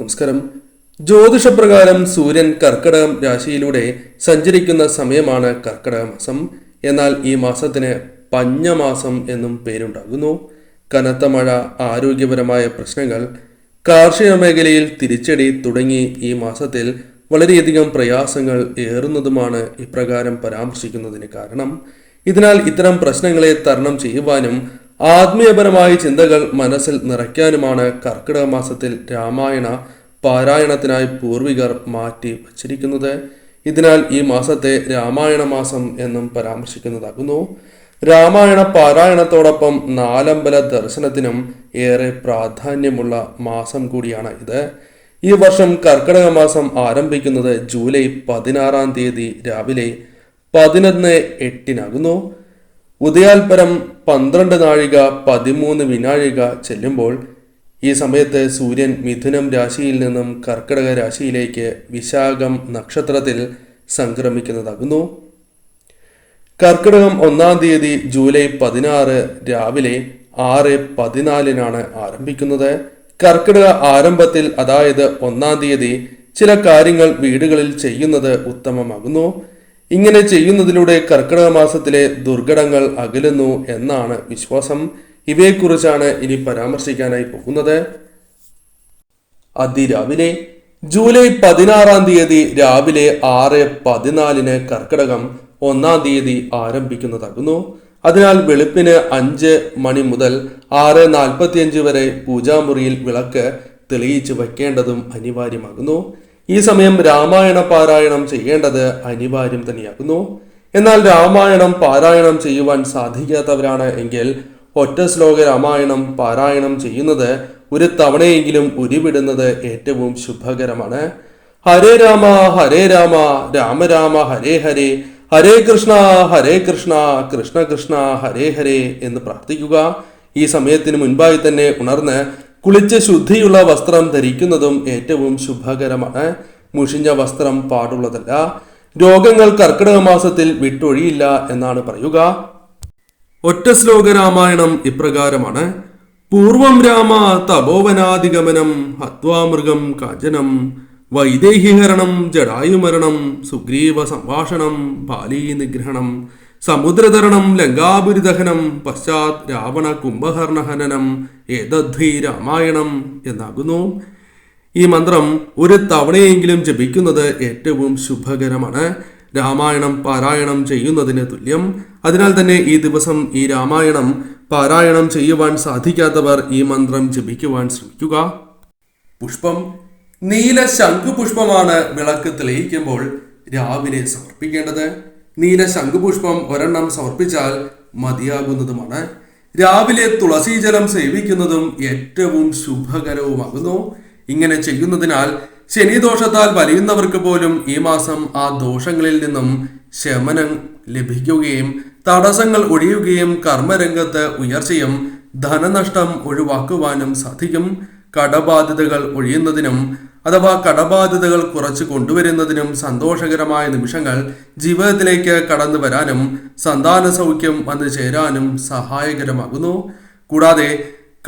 നമസ്കാരം. ജ്യോതിഷപ്രകാരം സൂര്യൻ കർക്കിടകം രാശിയിലൂടെ സഞ്ചരിക്കുന്ന സമയമാണ് കർക്കിടക മാസം. എന്നാൽ ഈ മാസത്തിന് പഞ്ഞമാസം എന്നും പേരുണ്ടാകുന്നു. കനത്ത മഴ ആരോഗ്യപരമായ പ്രശ്നങ്ങൾ കാർഷിക മേഖലയിൽ തിരിച്ചടി തുടങ്ങി ഈ മാസത്തിൽ വളരെയധികം പ്രയാസങ്ങൾ ഏറുന്നതുമാണ് ഇപ്രകാരം പരാമർശിക്കുന്നതിന് കാരണം. ഇതിനാൽ ഇത്തരം പ്രശ്നങ്ങളെ തരണം ചെയ്യുവാനും ആത്മീയപരമായ ചിന്തകൾ മനസ്സിൽ നിറയ്ക്കാനുമാണ് കർക്കിടക മാസത്തിൽ രാമായണ പാരായണത്തിനായി പൂർവികർ മാറ്റി വച്ചിരിക്കുന്നത്. ഇതിനാൽ ഈ മാസത്തെ രാമായണ മാസം എന്നും പരാമർശിക്കുന്നതാകുന്നു. രാമായണ പാരായണത്തോടൊപ്പം നാലമ്പല ദർശനത്തിനും ഏറെ പ്രാധാന്യമുള്ള മാസം കൂടിയാണ് ഇത്. ഈ വർഷം കർക്കിടക മാസം ആരംഭിക്കുന്നത് ജൂലൈ പതിനാറാം തീയതി രാവിലെ പതിനൊന്ന് എട്ടിനാകുന്നു. ഉദയാൽപരം പന്ത്രണ്ട് നാഴിക പതിമൂന്ന് വിനാഴിക ചെല്ലുമ്പോൾ ഈ സമയത്ത് സൂര്യൻ മിഥുനം രാശിയിൽ നിന്നും കർക്കിടക രാശിയിലേക്ക് വിശാഖം നക്ഷത്രത്തിൽ സംക്രമിക്കുന്നതാകുന്നു. കർക്കിടകം ഒന്നാം തീയതി ജൂലൈ പതിനാറ് രാവിലെ ആറ് പതിനാലിനാണ് ആരംഭിക്കുന്നത്. കർക്കിടക ആരംഭത്തിൽ അതായത് ഒന്നാം തീയതി ചില കാര്യങ്ങൾ വീടുകളിൽ ചെയ്യുന്നത് ഉത്തമമാകുന്നു. ഇങ്ങനെ ചെയ്യുന്നതിലൂടെ കർക്കിടക മാസത്തിലെ ദുർഘടങ്ങൾ അകലുന്നു എന്നാണ് വിശ്വാസം. ഇവയെക്കുറിച്ചാണ് ഇനി പരാമർശിക്കാനായി പോകുന്നത്. അതിരാവിലെ ജൂലൈ പതിനാറാം തീയതി രാവിലെ ആറ് പതിനാലിന് കർക്കിടകം ഒന്നാം തീയതി ആരംഭിക്കുന്നതാകുന്നു. അതിനാൽ വെളുപ്പിന് അഞ്ച് മണി മുതൽ ആറ് നാൽപ്പത്തിയഞ്ച് വരെ പൂജാമുറിയിൽ വിളക്ക് തെളിയിച്ചു വയ്ക്കേണ്ടതും അനിവാര്യമാകുന്നു. ഈ സമയം രാമായണ പാരായണം ചെയ്യേണ്ടത് അനിവാര്യം തന്നെയാകുന്നു. എന്നാൽ രാമായണം പാരായണം ചെയ്യുവാൻ സാധിക്കാത്തവരാണ് എങ്കിൽ ഒറ്റ ശ്ലോക രാമായണം പാരായണം ചെയ്യുന്നത് ഒരു തവണയെങ്കിലും ഉരുവിടുന്നത് ഏറ്റവും ശുഭകരമാണ്. ഹരേ രാമ ഹരേ രാമ രാമ രാമ ഹരേ ഹരേ ഹരേ കൃഷ്ണ ഹരേ കൃഷ്ണ കൃഷ്ണ കൃഷ്ണ ഹരേ ഹരേ എന്ന് പ്രാർത്ഥിക്കുക. ഈ സമയത്തിന് മുൻപായി തന്നെ ഉണർന്ന് കുളിച്ച് ശുദ്ധിയുള്ള വസ്ത്രം ധരിക്കുന്നതും ഏറ്റവും ശുഭകരമാണ്. മുഷിഞ്ഞ വസ്ത്രം പാടുള്ളതല്ല. രോഗങ്ങൾ കർക്കിടക മാസത്തിൽ വിട്ടൊഴിയില്ല എന്നാണ് പറയുക. ഒറ്റ ശ്ലോക രാമായണം ഇപ്രകാരമാണ്. പൂർവം രാമ തപോവനാധിഗമനം ഹത്വാമൃഗം കാഞ്ചനം വൈദേഹിഹരണം ജടായുമരണം സുഗ്രീവ സംഭാഷണം ബാലീ നിഗ്രഹണം സമുദ്രതരണം ലങ്കാപുരിദഹനം പശ്ചാത് രാവണ കുംഭകർണഹനനം ഏതദ്ധി രാമായണം എന്നാകുന്നു. ഈ മന്ത്രം ഒരു തവണയെങ്കിലും ജപിക്കുന്നത് ഏറ്റവും ശുഭകരമാണ്. രാമായണം പാരായണം ചെയ്യുന്നതിന് തുല്യം. അതിനാൽ തന്നെ ഈ ദിവസം ഈ രാമായണം പാരായണം ചെയ്യുവാൻ സാധിക്കാത്തവർ ഈ മന്ത്രം ജപിക്കുവാൻ ശ്രമിക്കുക. പുഷ്പം. നീല ശംഖുപുഷ്പമാണ് വിളക്ക് തെളിയിക്കുമ്പോൾ രാവിലെ സമർപ്പിക്കേണ്ടത്. നീല ശംഖുപുഷ്പം ഒരെണ്ണം സമർപ്പിച്ചാൽ മതിയാകുന്നതുമാണ്. രാവിലെ തുളസീജലം സേവിക്കുന്നതും ഏറ്റവും ശുഭകരവുമാകുന്നു. ഇങ്ങനെ ചെയ്യുന്നതിനാൽ ശനിദോഷത്താൽ വലയുന്നവർക്ക് പോലും ഈ മാസം ആ ദോഷങ്ങളിൽ നിന്നും ശമനം ലഭിക്കുകയും തടസ്സങ്ങൾ ഒഴിയുകയും കർമ്മരംഗത്ത് ഉയർച്ചയും ധനനഷ്ടം ഒഴിവാക്കുവാനും സാധിക്കും. കടബാധ്യതകൾ ഒഴിയുന്നതിനും അഥവാ കടബാധ്യതകൾ കുറച്ച് കൊണ്ടുവരുന്നതിനും സന്തോഷകരമായ നിമിഷങ്ങൾ ജീവിതത്തിലേക്ക് കടന്നു വരാനും സന്താന സൗഖ്യം വന്നു ചേരാനും സഹായകരമാകുന്നു. കൂടാതെ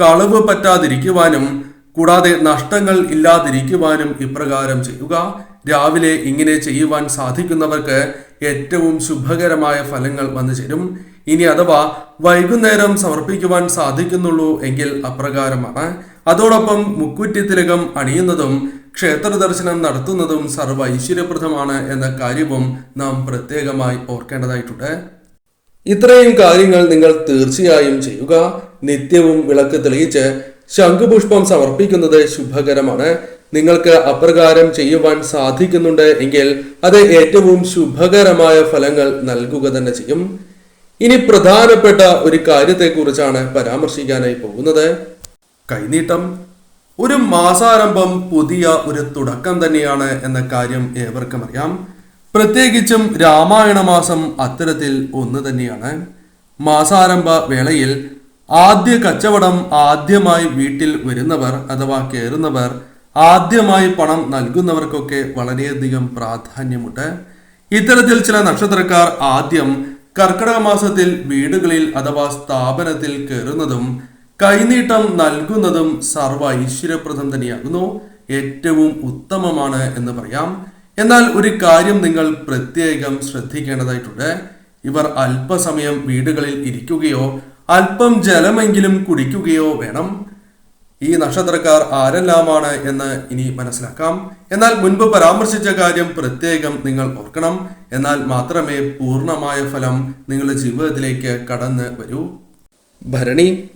കളവ് പറ്റാതിരിക്കുവാനും കൂടാതെ നഷ്ടങ്ങൾ ഇല്ലാതിരിക്കുവാനും ഇപ്രകാരം ചെയ്യുക. രാവിലെ ഇങ്ങനെ ചെയ്യുവാൻ സാധിക്കുന്നവർക്ക് ഏറ്റവും ശുഭകരമായ ഫലങ്ങൾ വന്നു ചേരും. ഇനി അഥവാ വൈകുന്നേരം സമർപ്പിക്കുവാൻ സാധിക്കുന്നുള്ളൂ എങ്കിൽ അപ്രകാരമാണ്. അതോടൊപ്പം മുക്കുറ്റി തിലകം അണിയുന്നതും ക്ഷേത്ര ദർശനം നടത്തുന്നതും സർവ ഐശ്വര്യപ്രദമാണ് എന്ന കാര്യവും നാം പ്രത്യേകമായി ഓർക്കേണ്ടതായിട്ടുണ്ട്. ഇത്രയും കാര്യങ്ങൾ നിങ്ങൾ തീർച്ചയായും ചെയ്യുക. നിത്യവും വിളക്ക് തെളിയിച്ച് ശംഖുപുഷ്പം സമർപ്പിക്കുന്നത് ശുഭകരമാണ്. നിങ്ങൾക്ക് അപ്രകാരം ചെയ്യുവാൻ സാധിക്കുന്നുണ്ട് എങ്കിൽ അത് ഏറ്റവും ശുഭകരമായ ഫലങ്ങൾ നൽകുക തന്നെ ചെയ്യും. ഇനി പ്രധാനപ്പെട്ട ഒരു കാര്യത്തെക്കുറിച്ചാണ് പരാമർശിക്കാനായി പോകുന്നത്. കൈനീട്ടം. ഒരു മാസാരംഭം പുതിയ ഒരു തുടക്കം തന്നെയാണ് എന്ന കാര്യം ഏവർക്കും അറിയാം. പ്രത്യേകിച്ചും രാമായണ മാസം അത്തരത്തിൽ ഒന്ന് തന്നെയാണ്. മാസാരംഭ വേളയിൽ ആദ്യ കച്ചവടം ആദ്യമായി വീട്ടിൽ വരുന്നവർ അഥവാ കയറുന്നവർ ആദ്യമായി പണം നൽകുന്നവർക്കൊക്കെ വളരെയധികം പ്രാധാന്യമുണ്ട്. ഇത്തരത്തിൽ ചില നക്ഷത്രക്കാർ ആദ്യം കർക്കിടക മാസത്തിൽ വീടുകളിൽ അഥവാ സ്ഥാപനത്തിൽ കയറുന്നതും കൈനീട്ടം നൽകുന്നതും സർവ ഐശ്വര്യപ്രദം തന്നെയാകുന്നു ഏറ്റവും ഉത്തമമാണ് എന്ന് പറയാം. എന്നാൽ ഒരു കാര്യം നിങ്ങൾ പ്രത്യേകം ശ്രദ്ധിക്കേണ്ടതായിട്ടുണ്ട്. ഇവർ അല്പസമയം വീടുകളിൽ ഇരിക്കുകയോ അല്പം ജലമെങ്കിലും കുടിക്കുകയോ വേണം. ഈ നക്ഷത്രക്കാർ ആരെല്ലാമാണ് എന്ന് ഇനി മനസ്സിലാക്കാം. എന്നാൽ മുൻപ് പരാമർശിച്ച കാര്യം പ്രത്യേകം നിങ്ങൾ ഓർക്കണം. എന്നാൽ മാത്രമേ പൂർണമായ ഫലം നിങ്ങളുടെ ജീവിതത്തിലേക്ക് കടന്ന് വരൂ. ഭരണി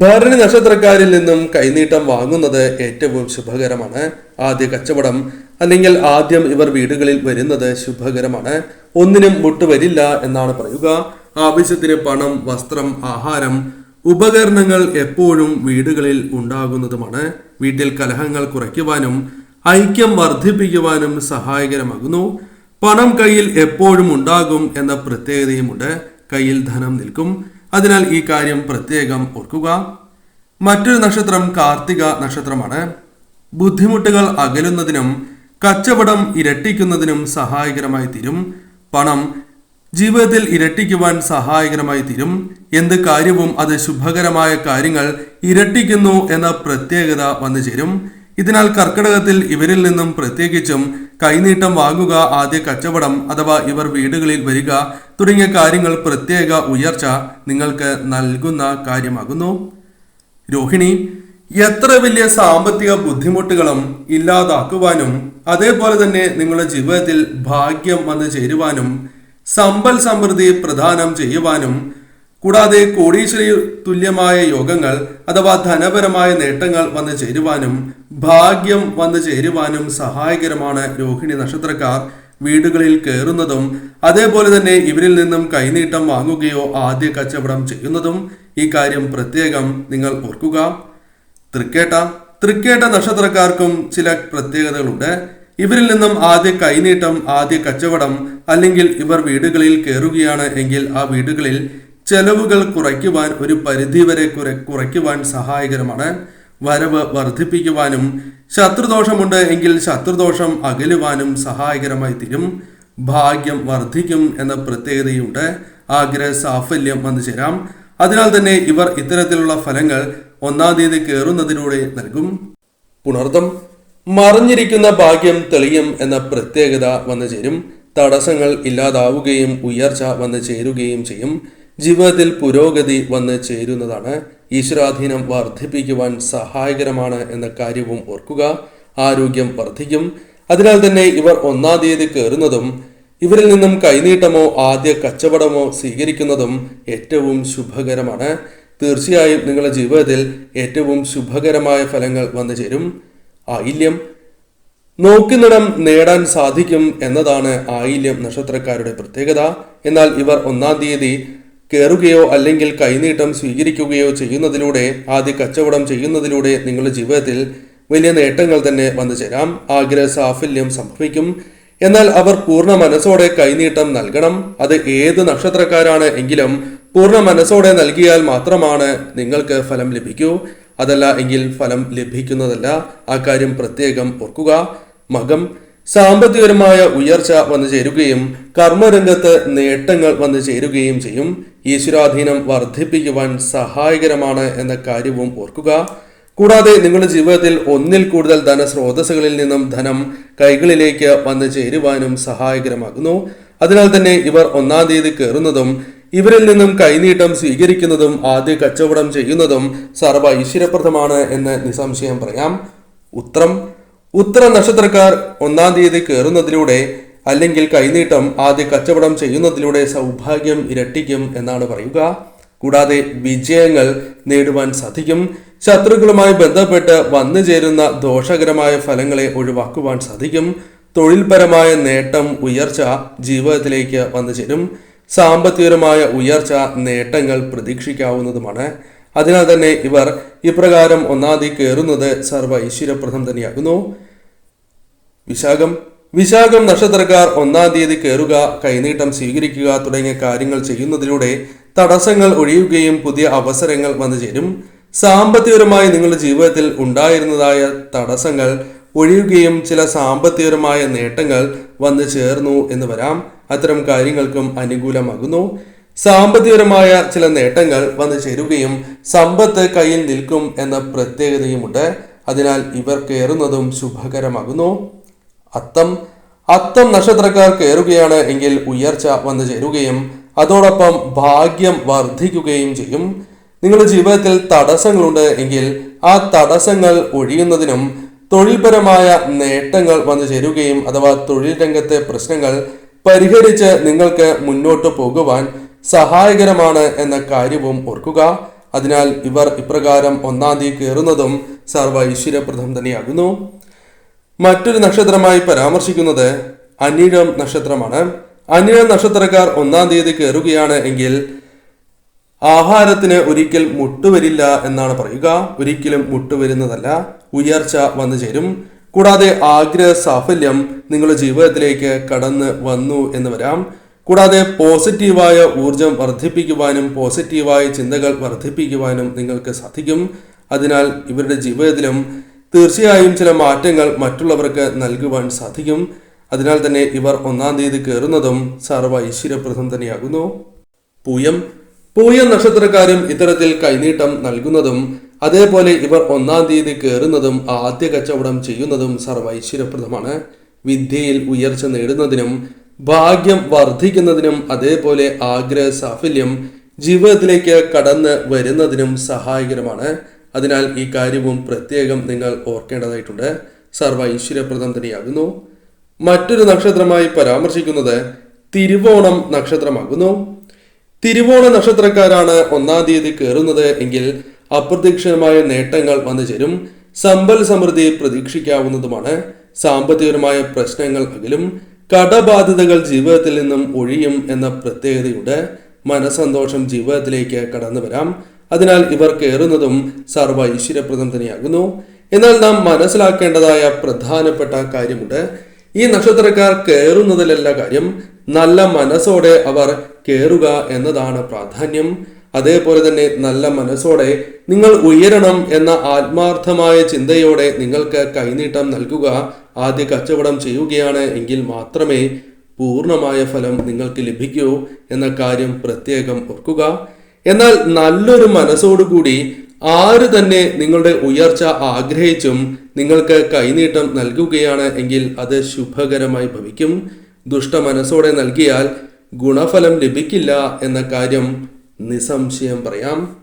ഭരണി നക്ഷത്രക്കാരിൽ നിന്നും കൈനീട്ടം വാങ്ങുന്നത് ഏറ്റവും ശുഭകരമാണ്. ആദ്യ കച്ചവടം അല്ലെങ്കിൽ ആദ്യം ഇവർ വീടുകളിൽ വരുന്നത് ശുഭകരമാണ്. ഒന്നിനും മുട്ടുവരില്ല എന്നാണ് പറയുക. ആവശ്യത്തിന് പണം വസ്ത്രം ആഹാരം ഉപകരണങ്ങൾ എപ്പോഴും വീടുകളിൽ ഉണ്ടാകുന്നതുമാണ്. വീട്ടിൽ കലഹങ്ങൾ കുറയ്ക്കുവാനും ഐക്യം വർദ്ധിപ്പിക്കുവാനും സഹായകരമാകുന്നു. പണം കയ്യിൽ എപ്പോഴും ഉണ്ടാകും എന്ന പ്രത്യേകതയുമുണ്ട്. കയ്യിൽ ധനം നിൽക്കും. അതിനാൽ ഈ കാര്യം പ്രത്യേകം ഓർക്കുക. മറ്റൊരു നക്ഷത്രം കാർത്തിക നക്ഷത്രമാണ്. ബുദ്ധിമുട്ടുകൾ അകലുന്നതിനും കച്ചവടം ഇരട്ടിക്കുന്നതിനും സഹായകരമായി തീരും. പണം ജീവിതത്തിൽ ഇരട്ടിക്കുവാൻ സഹായകരമായി തീരും. എന്ത് കാര്യവും അത് ശുഭകരമായ കാര്യങ്ങൾ ഇരട്ടിക്കുന്നു എന്ന പ്രത്യേകത വന്നു ചേരും ഇതിനാൽ കർക്കിടകത്തിൽ ഇവരിൽ നിന്നും പ്രത്യേകിച്ചും കൈനീട്ടം വാങ്ങുക ആദ്യ കച്ചവടം അഥവാ ഇവർ വീടുകളിൽ വരിക തുടങ്ങിയ കാര്യങ്ങൾ പ്രത്യേക ഉയർച്ച നിങ്ങൾക്ക് നൽകുന്ന കാര്യമാകുന്നു. രോഹിണി എത്ര വലിയ സാമ്പത്തിക ബുദ്ധിമുട്ടുകളും ഇല്ലാതാക്കുവാനും അതേപോലെ തന്നെ നിങ്ങളുടെ ജീവിതത്തിൽ ഭാഗ്യം വന്നു ചേരുവാനും സമ്പൽ സമൃദ്ധി പ്രദാനം ചെയ്യുവാനും കൂടാതെ കോടീശ്വരി തുല്യമായ യോഗങ്ങൾ അഥവാ ധനപരമായ നേട്ടങ്ങൾ വന്നു ചേരുവാനും ഭാഗ്യം വന്നു ചേരുവാനും സഹായകരമാണ് രോഹിണി നക്ഷത്രക്കാർ വീടുകളിൽ കയറുന്നതും അതേപോലെ തന്നെ ഇവരിൽ നിന്നും കൈനീട്ടം വാങ്ങുകയോ ആദ്യ കച്ചവടം ചെയ്യുന്നതും ഈ കാര്യം പ്രത്യേകം നിങ്ങൾ ഓർക്കുക. തൃക്കേട്ട തൃക്കേട്ട നക്ഷത്രക്കാർക്കും ചില പ്രത്യേകതകളുണ്ട്. ഇവരിൽ നിന്നും ആദ്യ കൈനീട്ടം ആദ്യ കച്ചവടം അല്ലെങ്കിൽ ഇവർ വീടുകളിൽ കയറുകയാണ് എങ്കിൽ ആ വീടുകളിൽ ചെലവുകൾ കുറയ്ക്കുവാൻ ഒരു പരിധിവരെ കുറെ കുറയ്ക്കുവാൻ സഹായകരമാണ്. വരവ് വർദ്ധിപ്പിക്കുവാനും ശത്രുദോഷമുണ്ട് എങ്കിൽ ശത്രുദോഷം അകലുവാനും സഹായകരമായി തീരും. ഭാഗ്യം വർദ്ധിക്കും എന്ന പ്രത്യേകതയുണ്ട്. ആഗ്രഹ സാഫല്യം വന്നു ചേരാം. അതിനാൽ തന്നെ ഇവർ ഇത്തരത്തിലുള്ള ഫലങ്ങൾ ഒന്നാം തീയതി കയറുന്നതിലൂടെ നൽകും. പുണർദം. മറിഞ്ഞിരിക്കുന്ന ഭാഗ്യം തെളിയും എന്ന പ്രത്യേകത വന്നു ചേരും. തടസ്സങ്ങൾ ഇല്ലാതാവുകയും ഉയർച്ച വന്നു ചേരുകയും ചെയ്യും. ജീവിതത്തിൽ പുരോഗതി വന്ന് ചേരുന്നതാണ്. ഈശ്വരാധീനം വർദ്ധിപ്പിക്കുവാൻ സഹായകരമാണ് എന്ന കാര്യവും ഓർക്കുക. ആരോഗ്യം വർദ്ധിക്കും. അതിനാൽ തന്നെ ഇവർ ഒന്നാം തീയതി കയറുന്നതും ഇവരിൽ നിന്നും കൈനീട്ടമോ ആദ്യ കച്ചവടമോ സ്വീകരിക്കുന്നതും ഏറ്റവും ശുഭകരമാണ്. തീർച്ചയായും നിങ്ങളുടെ ജീവിതത്തിൽ ഏറ്റവും ശുഭകരമായ ഫലങ്ങൾ വന്നു ചേരും. ആയില്യം. നോക്കുന്നിടം നേടാൻ സാധിക്കും എന്നതാണ് ആയില്യം നക്ഷത്രക്കാരുടെ പ്രത്യേകത. എന്നാൽ ഇവർ ഒന്നാം തീയതി കയറുകയോ അല്ലെങ്കിൽ കൈനീട്ടം സ്വീകരിക്കുകയോ ചെയ്യുന്നതിലൂടെ ആദ്യ കച്ചവടം ചെയ്യുന്നതിലൂടെ നിങ്ങളുടെ ജീവിതത്തിൽ വലിയ നേട്ടങ്ങൾ തന്നെ വന്നു ചേരാം. ആഗ്രഹ സാഫല്യം സംഭവിക്കും. എന്നാൽ അവർ പൂർണ മനസ്സോടെ കൈനീട്ടം നൽകണം. അത് ഏത് നക്ഷത്രക്കാരാണ് എങ്കിലും പൂർണ മനസ്സോടെ നൽകിയാൽ മാത്രമാണ് നിങ്ങൾക്ക് ഫലം ലഭിക്കൂ. അതല്ല എങ്കിൽ ഫലം ലഭിക്കുന്നതല്ല. ആ കാര്യം പ്രത്യേകം ഓർക്കുക. മകം സാമ്പത്തികപരമായ ഉയർച്ച വന്നു ചേരുകയും കർമ്മരംഗത്ത് നേട്ടങ്ങൾ വന്നു ചേരുകയും ചെയ്യും. ഈശ്വരാധീനം വർദ്ധിപ്പിക്കുവാൻ സഹായകരമാണ് എന്ന കാര്യവും ഓർക്കുക. കൂടാതെ നിങ്ങളുടെ ജീവിതത്തിൽ ഒന്നിൽ കൂടുതൽ ധനസ്രോതസ്സുകളിൽ നിന്നും ധനം കൈകളിലേക്ക് വന്നു ചേരുവാനും സഹായകരമാകുന്നു. അതിനാൽ തന്നെ ഇവർ ഒന്നാം തീയതി കയറുന്നതും ഇവരിൽ നിന്നും കൈനീട്ടം സ്വീകരിക്കുന്നതും ആദ്യ കച്ചവടം ചെയ്യുന്നതും സർവ ഐശ്വര്യപ്രദമാണ് എന്ന് നിസ്സംശയം പറയാം. ഉത്രം ഉത്തര നക്ഷത്രക്കാർ ഒന്നാം തീയതി കയറുന്നതിലൂടെ അല്ലെങ്കിൽ കൈനീട്ടം ആദ്യ കച്ചവടം ചെയ്യുന്നതിലൂടെ സൗഭാഗ്യം ഇരട്ടിക്കും എന്നാണ് പറയുക. കൂടാതെ വിജയങ്ങൾ നേടുവാൻ സാധിക്കും. ശത്രുക്കളുമായി ബന്ധപ്പെട്ട് വന്നു ചേരുന്ന ദോഷകരമായ ഫലങ്ങളെ ഒഴിവാക്കുവാൻ സാധിക്കും. തൊഴിൽപരമായ നേട്ടം ഉയർച്ച ജീവിതത്തിലേക്ക് വന്നു ചേരും. സാമ്പത്തികപരമായ ഉയർച്ച നേട്ടങ്ങൾ പ്രതീക്ഷിക്കാവുന്നതുമാണ്. അതിനാൽ തന്നെ ഇവർ ഇപ്രകാരം ഒന്നാതി കയറുന്നത് സർവ ഐശ്വര്യപ്രദം തന്നെയാകുന്നു. വിശാഖം. വിശാഖം നക്ഷത്രക്കാർ ഒന്നാം തീയതി കയറുക കൈനീട്ടം സ്വീകരിക്കുക തുടങ്ങിയ കാര്യങ്ങൾ ചെയ്യുന്നതിലൂടെ തടസ്സങ്ങൾ ഒഴിയുകയും പുതിയ അവസരങ്ങൾ വന്നു ചേരും. സാമ്പത്തികപരമായി നിങ്ങളുടെ ജീവിതത്തിൽ ഉണ്ടായിരുന്നതായ തടസ്സങ്ങൾ ഒഴിയുകയും ചില സാമ്പത്തികപരമായ നേട്ടങ്ങൾ വന്നു ചേർന്നു എന്ന് വരാം. അത്തരം കാര്യങ്ങൾക്കും അനുകൂലമാകുന്നു. സാമ്പത്തികപരമായ ചില നേട്ടങ്ങൾ വന്നു ചേരുകയും സമ്പത്ത് കയ്യിൽ നിൽക്കും എന്ന പ്രത്യേകതയുമുണ്ട്. അതിനാൽ ഇവർ കയറുന്നതും ശുഭകരമാകുന്നു. അത്തം അത്തം നക്ഷത്രക്കാർ കയറുകയാണ് എങ്കിൽ ഉയർച്ച വന്നു ചേരുകയും അതോടൊപ്പം ഭാഗ്യം വർദ്ധിക്കുകയും ചെയ്യും. നിങ്ങളുടെ ജീവിതത്തിൽ തടസ്സങ്ങളുണ്ട് എങ്കിൽ ആ തടസ്സങ്ങൾ ഒഴിയുന്നതിനും തൊഴിൽപരമായ നേട്ടങ്ങൾ വന്നു ചേരുകയും അഥവാ തൊഴിൽ രംഗത്തെ പ്രശ്നങ്ങൾ പരിഹരിച്ച് നിങ്ങൾക്ക് മുന്നോട്ട് പോകുവാൻ സഹായകരമാണ് എന്ന കാര്യവും ഓർക്കുക. അതിനാൽ ഇവർ ഇപ്രകാരം ഒന്നാം തീയതി കയറുന്നതും സർവ ഐശ്വര്യപ്രദം തന്നെയാകുന്നു. മറ്റൊരു നക്ഷത്രമായി പരാമർശിക്കുന്നത് അനിഴം നക്ഷത്രമാണ്. അനിഴം നക്ഷത്രക്കാർ ഒന്നാം തീയതി കയറുകയാണ് എങ്കിൽ ആഹാരത്തിന് ഒരിക്കൽ മുട്ടുവരില്ല എന്നാണ് പറയുക. ഒരിക്കലും മുട്ടുവരുന്നതല്ല. ഉയർച്ച വന്നു ചേരും. കൂടാതെ ആഗ്രഹ സാഫല്യം നിങ്ങളുടെ ജീവിതത്തിലേക്ക് കടന്ന് വന്നു എന്ന് വരാം. കൂടാതെ പോസിറ്റീവായ ഊർജം വർദ്ധിപ്പിക്കുവാനും പോസിറ്റീവായ ചിന്തകൾ വർദ്ധിപ്പിക്കുവാനും നിങ്ങൾക്ക് സാധിക്കും. അതിനാൽ ഇവരുടെ ജീവിതത്തിലും തീർച്ചയായും ചില മാറ്റങ്ങൾ മറ്റുള്ളവർക്ക് നൽകുവാൻ സാധിക്കും. അതിനാൽ തന്നെ ഇവർ ഒന്നാം തീയതി കയറുന്നതും സർവ ഐശ്വര്യപ്രദം തന്നെയാകുന്നു. പൂയം. പൂയം നക്ഷത്രക്കാരും ഇത്തരത്തിൽ കൈനീട്ടം നൽകുന്നതും അതേപോലെ ഇവർ ഒന്നാം തീയതി കയറുന്നതും ആദ്യ കച്ചവടം ചെയ്യുന്നതും സർവ ഐശ്വര്യപ്രദമാണ്. വിദ്യയിൽ ഉയർച്ച നേടുന്നതിനും ഭാഗ്യം വർദ്ധിക്കുന്നതിനും അതേപോലെ ആഗ്രഹ സാഫല്യം ജീവിതത്തിലേക്ക് കടന്ന് വരുന്നതിനും സഹായകരമാണ്. അതിനാൽ ഈ കാര്യവും പ്രത്യേകം നിങ്ങൾ ഓർക്കേണ്ടതായിട്ടുണ്ട്. സർവ ഐശ്വര്യപ്രദം തന്നെയാകുന്നു. മറ്റൊരു നക്ഷത്രമായി പരാമർശിക്കുന്നത് തിരുവോണം നക്ഷത്രമാകുന്നു. തിരുവോണ നക്ഷത്രക്കാരാണ് ഒന്നാം തീയതി കയറുന്നത് എങ്കിൽ അപ്രതീക്ഷിതമായ നേട്ടങ്ങൾ വന്നു ചേരും. സമ്പൽ സമൃദ്ധി പ്രതീക്ഷിക്കാവുന്നതുമാണ്. സാമ്പത്തികപരമായ പ്രശ്നങ്ങൾ അകലും. കടബാധ്യതകൾ ജീവിതത്തിൽ നിന്നും ഒഴിയും എന്ന പ്രത്യേകതയുടെ മനസന്തോഷം ജീവിതത്തിലേക്ക് കടന്നു വരാം. അതിനാൽ ഇവർ കയറുന്നതും സർവ ഐശ്വര്യപ്രദം തന്നെയാകുന്നു. എന്നാൽ നാം മനസ്സിലാക്കേണ്ടതായ പ്രധാനപ്പെട്ട കാര്യമുണ്ട്. ഈ നക്ഷത്രക്കാർ കയറുന്നതിലല്ല കാര്യം നല്ല മനസ്സോടെ അവർ കയറുക എന്നതാണ് പ്രാധാന്യം. അതേപോലെ തന്നെ നല്ല മനസ്സോടെ നിങ്ങൾ ഉയരണം എന്ന ആത്മാർത്ഥമായ ചിന്തയോടെ നിങ്ങൾക്ക് കൈനീട്ടം നൽകുക. ആദ്യ കച്ചവടം ചെയ്യുകയാണ് എങ്കിൽ മാത്രമേ പൂർണമായ ഫലം നിങ്ങൾക്ക് ലഭിക്കൂ എന്ന കാര്യം പ്രത്യേകം ഓർക്കുക. എന്നാൽ നല്ലൊരു മനസ്സോടുകൂടി ആര് തന്നെ നിങ്ങളുടെ ഉയർച്ച ആഗ്രഹിച്ചും നിങ്ങൾക്ക് കൈനീട്ടം നൽകുകയാണ് എങ്കിൽ അത് ശുഭകരമായി ഭവിക്കും. ദുഷ്ട മനസ്സോടെ നൽകിയാൽ ഗുണഫലം ലഭിക്കില്ല എന്ന കാര്യം നിസ്സംശയം പറയാം.